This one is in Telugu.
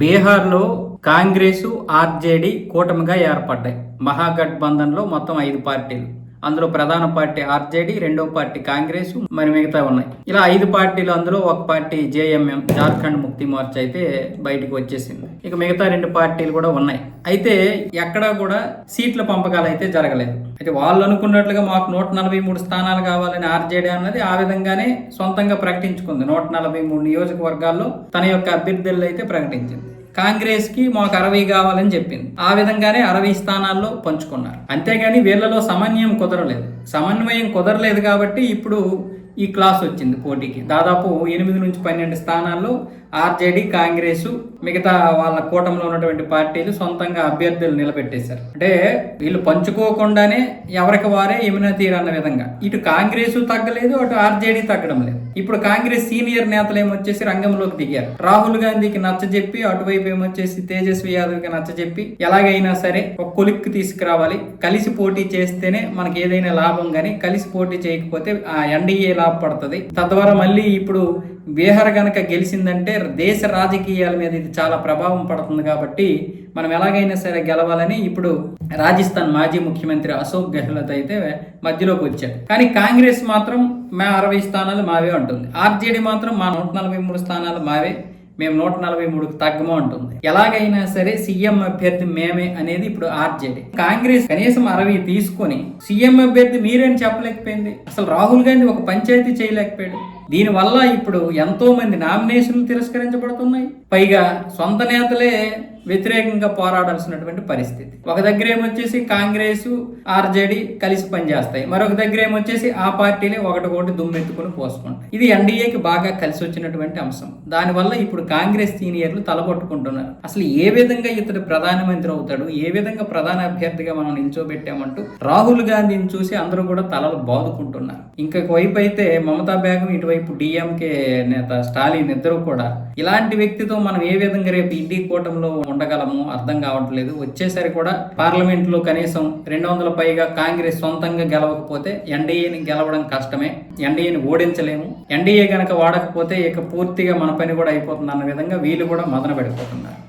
బీహార్లో కాంగ్రెసు ఆర్జేడీ కూటమిగా ఏర్పడ్డాయి. మహాగఠబంధన్లో మొత్తం ఐదు పార్టీలు. అందులో ప్రధాన పార్టీ ఆర్జేడీ రెండో పార్టీ కాంగ్రెస్ మరి మిగతా ఉన్నాయి. ఇలా ఐదు పార్టీలు అందులో ఒక పార్టీ జేఎంఎం జార్ఖండ్ ముక్తి మోర్చా అయితే బయటకు వచ్చేసింది. ఇక మిగతా రెండు పార్టీలు కూడా ఉన్నాయి. అయితే ఎక్కడా కూడా సీట్ల పంపకాలు అయితే జరగలేదు. అయితే వాళ్ళు అనుకున్నట్లుగా మాకు నూట నలభై మూడు స్థానాలు కావాలని ఆర్జేడీ అన్నది ఆ విధంగానే సొంతంగా ప్రకటించుకుంది. నూట నలభై మూడు నియోజకవర్గాల్లో తన యొక్క అభ్యర్థులు అయితే ప్రకటించింది. కాంగ్రెస్కి మాకు అరవై కావాలని చెప్పింది. ఆ విధంగానే అరవై స్థానాల్లో పంచుకున్నారు. అంతేగాని వీళ్ళలో సమన్వయం కుదరలేదు. సమన్వయం కుదరలేదు కాబట్టి ఇప్పుడు ఈ క్లాస్ వచ్చింది పోటీకి. దాదాపు ఎనిమిది నుంచి పన్నెండు స్థానాల్లో ఆర్జేడీ కాంగ్రెస్ మిగతా వాళ్ళ కూటమిలో ఉన్నటువంటి పార్టీలు సొంతంగా అభ్యర్థులు నిలబెట్టేశారు. అంటే వీళ్ళు పంచుకోకుండానే ఎవరికి వారే యమునా తీరు అన్న విధంగా. ఇటు కాంగ్రెస్ తగ్గలేదు అటు ఆర్జేడీ తగ్గడం లేదు. ఇప్పుడు కాంగ్రెస్ సీనియర్ నేతలు ఏమొచ్చేసి రంగంలోకి దిగారు. రాహుల్ గాంధీకి నచ్చజెప్పి అటువైపు ఏమొచ్చేసి తేజస్వి యాదవ్కి నచ్చజెప్పి ఎలాగైనా సరే ఒక కొలిక్కి తీసుకురావాలి. కలిసి పోటీ చేస్తేనే మనకి ఏదైనా లాభం కానీ కలిసి పోటీ చేయకపోతే ఆ ఎన్డీఏ లాభపడుతుంది తద్వారా మళ్ళీ ఇప్పుడు బీహార్ కనుక గెలిచిందంటే దేశ రాజకీయాల మీద ఇది చాలా ప్రభావం పడుతుంది కాబట్టి మనం ఎలాగైనా సరే గెలవాలని ఇప్పుడు రాజస్థాన్ మాజీ ముఖ్యమంత్రి అశోక్ గెహ్లోత్ అయితే మధ్యలోకి వచ్చారు కానీ కాంగ్రెస్ మాత్రం మా అరవై స్థానాలు మావే ఉంటుంది ఆర్జేడీ మాత్రం మా నూట నలభై మూడు స్థానాలు మావే. మేము నూట నలభై మూడుకు తగ్గము అంటుంది. ఎలాగైనా సరే సీఎం అభ్యర్థి మేమే అనేది ఇప్పుడు ఆర్జేడీ. కాంగ్రెస్ కనీసం అరవై తీసుకొని సీఎం అభ్యర్థి మీరేం చెప్పలేకపోయింది? అసలు రాహుల్ గాంధీ ఒక పంచాయతీ చేయలేకపోయాడు. దీనివల్ల ఇప్పుడు ఎంతో మంది నామినేషన్లు తిరస్కరించబడుతున్నాయి. పైగా సొంత నేతలే వ్యతిరేకంగా పోరాడాల్సినటువంటి పరిస్థితి. ఒక దగ్గర ఏమొచ్చేసి కాంగ్రెస్ ఆర్జేడీ కలిసి పనిచేస్తాయి. మరొక దగ్గర ఏమొచ్చేసి ఆ పార్టీలే ఒకటి ఒకటి దుమ్మెత్తుకుని పోసుకుంటాయి. ఇది ఎన్డీఏకి బాగా కలిసి వచ్చినటువంటి అంశం. దానివల్ల ఇప్పుడు కాంగ్రెస్ సీనియర్లు తలపట్టుకుంటున్నారు అసలు ఏ విధంగా ఇతడు ప్రధానమంత్రి అవుతాడు? ఏ విధంగా ప్రధాన అభ్యర్థిగా మనం నిల్చోబెట్టామంటూ రాహుల్ గాంధీని చూసి అందరూ కూడా తలలు బాదుకుంటున్నారు. ఇంకొక వైపు అయితే మమతా బేగం ఇటువైపు డిఎంకే నేత స్టాలిన్ ఇద్దరు కూడా ఇలాంటి వ్యక్తితో మనం ఏ విధంగా రేపు ఇండి కూటమిలో ఉండగలము అర్థం కావట్లేదు. వచ్చేసరి కూడా పార్లమెంట్లో కనీసం రెండు వందల పైగా కాంగ్రెస్ సొంతంగా గెలవకపోతే ఎన్డీఏని గెలవడం కష్టమే. ఎన్డీఏని ఓడించలేము. ఎన్డీఏ కనుక వాడకపోతే ఇక పూర్తిగా మన పని కూడా అయిపోతుంది అన్న విధంగా వీళ్ళు కూడా మదన పడిపోతున్నారు.